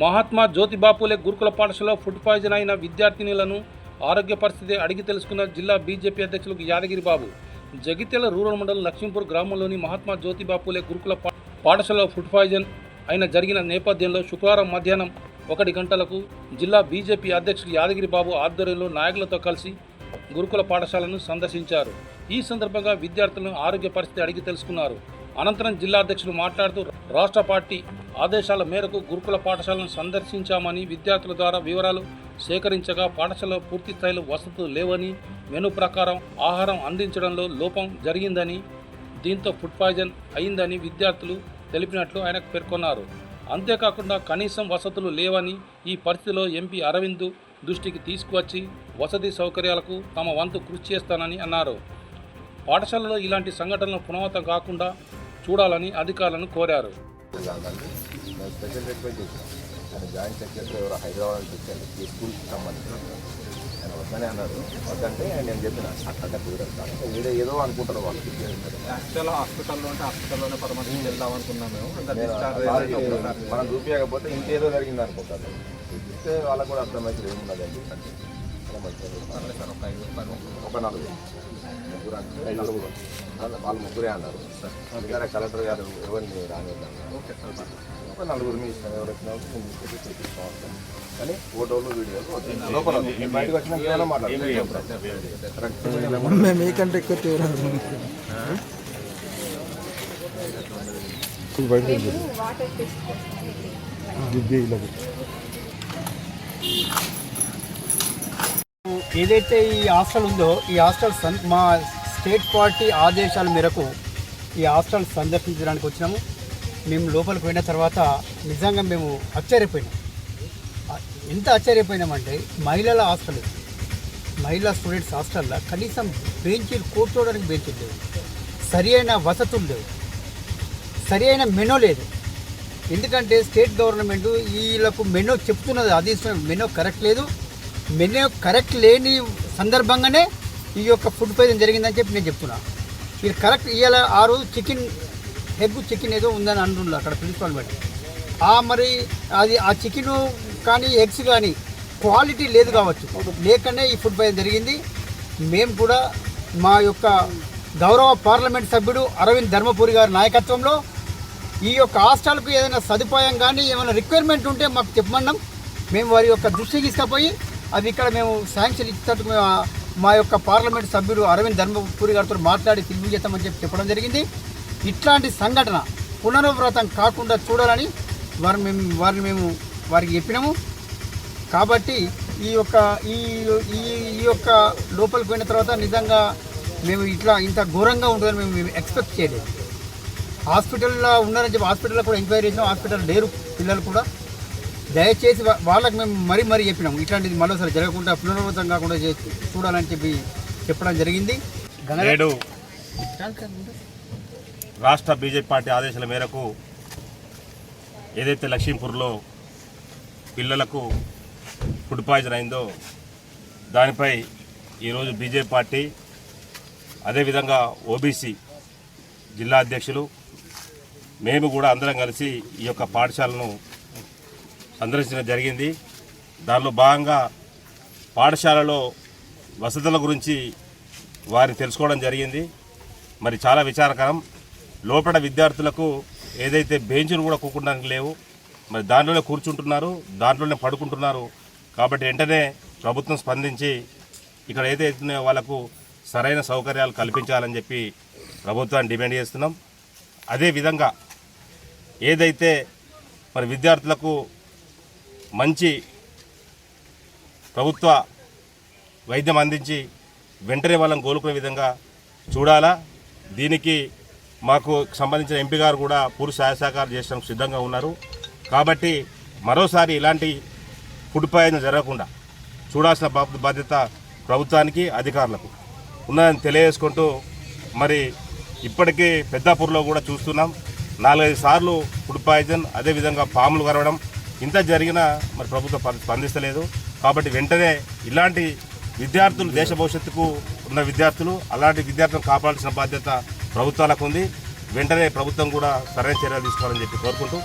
మహాత్మా జ్యోతిబాపులే గురుకుల పాఠశాలలో food poison అయిన విద్యార్థినులను ఆరోగ్య పరిస్థితి అడిగి తెలుసుకున్న జిల్లా బీజేపీ అధ్యక్షులు యాదగిరి బాబు. జగిత్యాల రూరల్ మండలం లక్ష్మీపూర్ గ్రామంలోని మహాత్మా జ్యోతిబాపులే గురుకుల పాఠశాలలో ఫుడ్ పాయిజన్ అయిన జరిగిన నేపథ్యంలో శుక్రవారం మధ్యాహ్నం ఒకటి గంటలకు జిల్లా బీజేపీ అధ్యక్షులు యాదగిరి బాబు ఆధ్వర్యంలో నాయకులతో కలిసి గురుకుల పాఠశాలను సందర్శించారు. ఈ సందర్భంగా విద్యార్థులను ఆరోగ్య పరిస్థితి అడిగి తెలుసుకున్నారు. అనంతరం జిల్లా అధ్యక్షులు మాట్లాడుతూ రాష్ట్ర పార్టీ ఆదేశాల మేరకు గురుకుల పాఠశాలను సందర్శించామని విద్యార్థుల ద్వారా వివరాలు సేకరించగా పాఠశాలలో పూర్తి స్థాయిలో వసతులు లేవని మెను ప్రకారం ఆహారం అందించడంలో లోపం జరిగిందని దీంతో ఫుడ్ పాయిజన్ అయిందని విద్యార్థులు తెలిపినట్లు ఆయన పేర్కొన్నారు. అంతేకాకుండా కనీసం వసతులు లేవని ఈ పరిస్థితిలో ఎంపీ అరవింద్ దృష్టికి తీసుకువచ్చి వసతి సౌకర్యాలకు తమ వంతు కృషి చేస్తానని అన్నారు. పాఠశాలలో ఇలాంటి సంఘటనలు పునరావృతం కాకుండా చూడాలని అధికారులను కోరారు. వెళ్ళాలండి మేము స్పెషల్ రిక్వెస్ట్ చేసాం ఆయన జాయింట్ సెక్రటరీ ఎవరో హైదరాబాద్ వచ్చారు ఈ స్కూల్కి సంబంధించి ఆయన వద్దనే అన్నారు వద్దంటే నేను చెప్పిన అక్కడ కుదరదు వీడే ఏదో అనుకుంటారు వాళ్ళు యాక్చువల్ హాస్పిటల్లో ఉంటే హాస్పిటల్లోనే పరమతి వెళ్దాం అనుకున్నాం మేము మనం చూపించకపోతే ఇంకేదో జరిగింది అనుకుంటారు చూపిస్తే వాళ్ళకు కూడా అర్థమవుతుంది ఏమున్నది అని చెప్పండి. ఒక నలుగురు ముగ్గురు నలుగురు వాళ్ళ- ముగ్గురే అన్నారు అందుకనే కలెక్టర్ గారు ఎవరిని పర్లేదు. ఒక నలుగురు మీ ఇష్టం ఎవరు వచ్చినా నేను తీసుకెళ్ళి చూపిస్తాను కానీ ఫోటోలు వీడియోలు. లోపల బయటకు వచ్చినా మేము మీకంటే ఎక్కువ వాటర్ టెస్ట్ ఏదైతే ఈ హాస్టల్ ఉందో ఈ హాస్టల్ సన్ మా స్టేట్ పార్టీ ఆదేశాల మేరకు ఈ హాస్టల్ సందర్శించడానికి వచ్చినాము. మేము లోపలికి పోయిన తర్వాత నిజంగా మేము ఆశ్చర్యపోయినాం. ఎంత ఆశ్చర్యపోయినామంటే మహిళల హాస్టల్ మహిళా స్టూడెంట్స్ హాస్టల్లో కనీసం బెంచీలు కూర్చోవడానికి బెంచీలు లేవు. సరి అయిన వసతులు లేవు. సరి అయిన మెనో లేదు. ఎందుకంటే స్టేట్ గవర్నమెంట్ వీళ్ళకు మెనో చెప్తున్నది అది మెనో కరెక్ట్ లేదు. మెనూ కరెక్ట్ లేని సందర్భంగానే ఈ యొక్క ఫుడ్ పాయిజన్ జరిగిందని చెప్పి నేను చెప్తున్నా. మీరు కరెక్ట్ ఇవాళ ఆ రోజు చికెన్ ఎగ్ చికెన్ ఏదో ఉందని అంటున్నారు అక్కడ ప్రిన్సిపాల్ బట్టి. ఆ మరి అది ఆ చికెన్ కానీ ఎగ్స్ కానీ క్వాలిటీ లేదు కావచ్చు. లేకనే ఈ ఫుడ్ పాయిజన్ జరిగింది. మేము కూడా మా యొక్క గౌరవ పార్లమెంట్ సభ్యుడు అరవింద్ ధర్మపురి గారి నాయకత్వంలో ఈ యొక్క హాస్టల్కు ఏదైనా సదుపాయం కానీ ఏమైనా రిక్వైర్మెంట్ ఉంటే మాకు చెప్పమన్నాం. మేము వారి యొక్క దృష్టికి తీసుకుపోయి అది ఇక్కడ మేము శాంక్షన్ ఇచ్చేటట్టు మేము మా యొక్క పార్లమెంట్ సభ్యుడు అరవింద్ ధర్మపురి గారితో మాట్లాడి పిలిపించేస్తామని చేస్తామని చెప్పి చెప్పడం జరిగింది. ఇట్లాంటి సంఘటన పునరావృతం కాకుండా చూడాలని వారిని మేము వారిని మేము వారికి చెప్పినాము. కాబట్టి ఈ యొక్క ఈ ఈ ఈ యొక్క లోపలికి పోయిన తర్వాత నిజంగా మేము ఇట్లా ఇంత ఘోరంగా ఉంటుందని మేము మేము ఎక్స్పెక్ట్ చేయలేదు. హాస్పిటల్లో ఉన్నారని చెప్పి హాస్పిటల్లో కూడా ఎంక్వైరీ చేసినాం హాస్పిటల్ లేరు పిల్లలు కూడా. దయచేసి వాళ్ళకి మేము మరీ మరీ చెప్పినాం. ఇట్లాంటిది మరోసారి జరగకుండా పునరావృతం కాకుండా చూడాలని చెప్పి చెప్పడం జరిగింది. నేడు రాష్ట్ర బీజేపీ పార్టీ ఆదేశాల మేరకు ఏదైతే లక్ష్మీపూర్లో పిల్లలకు ఫుడ్ పాయిజన్ అయిందో దానిపై ఈరోజు బీజేపీ పార్టీ అదేవిధంగా ఓబీసీ జిల్లా అధ్యక్షులు మేము కూడా అందరం కలిసి ఈ యొక్క పాఠశాలను సందర్శించడం జరిగింది. దానిలో భాగంగా పాఠశాలలో వసతుల గురించి వారిని తెలుసుకోవడం జరిగింది. మరి చాలా విచారకరం. లోపల విద్యార్థులకు ఏదైతే బెంచులు కూడా కూకుండానికి లేవు మరి దాంట్లోనే కూర్చుంటున్నారు దాంట్లోనే పడుకుంటున్నారు. కాబట్టి వెంటనే ప్రభుత్వం స్పందించి ఇక్కడ ఏదైతే వాళ్ళకు సరైన సౌకర్యాలు కల్పించాలని చెప్పి ప్రభుత్వాన్ని డిమాండ్ చేస్తున్నాం. అదేవిధంగా ఏదైతే మరి విద్యార్థులకు మంచి ప్రభుత్వ వైద్యం అందించి వెంటనే వాళ్ళని కోలుకునే విధంగా చూడాలా? దీనికి మాకు సంబంధించిన ఎంపీ గారు కూడా పూర్తి సహాయ సహకారం చేయడానికి సిద్ధంగా ఉన్నారు. కాబట్టి మరోసారి ఇలాంటి ఫుడ్ పాయిజన్ జరగకుండా చూడాల్సిన బాధ్యత ప్రభుత్వానికి అధికారులకు ఉన్నదని తెలియజేసుకుంటూ మరి ఇప్పటికీ పెద్దాపూర్లో కూడా చూస్తున్నాం. నాలుగైదు సార్లు ఫుడ్ పాయిజన్ అదేవిధంగా పాములు కరవడం ఇంత జరిగినా మరి ప్రభుత్వం స్పందిస్తలేదు. కాబట్టి వెంటనే ఇలాంటి విద్యార్థులు దేశ భవిష్యత్తుకు ఉన్న విద్యార్థులు అలాంటి విద్యార్థులను కాపాడాల్సిన బాధ్యత ప్రభుత్వాలకు ఉంది. వెంటనే ప్రభుత్వం కూడా సరైన చర్యలు తీసుకోవాలని చెప్పి కోరుకుంటూ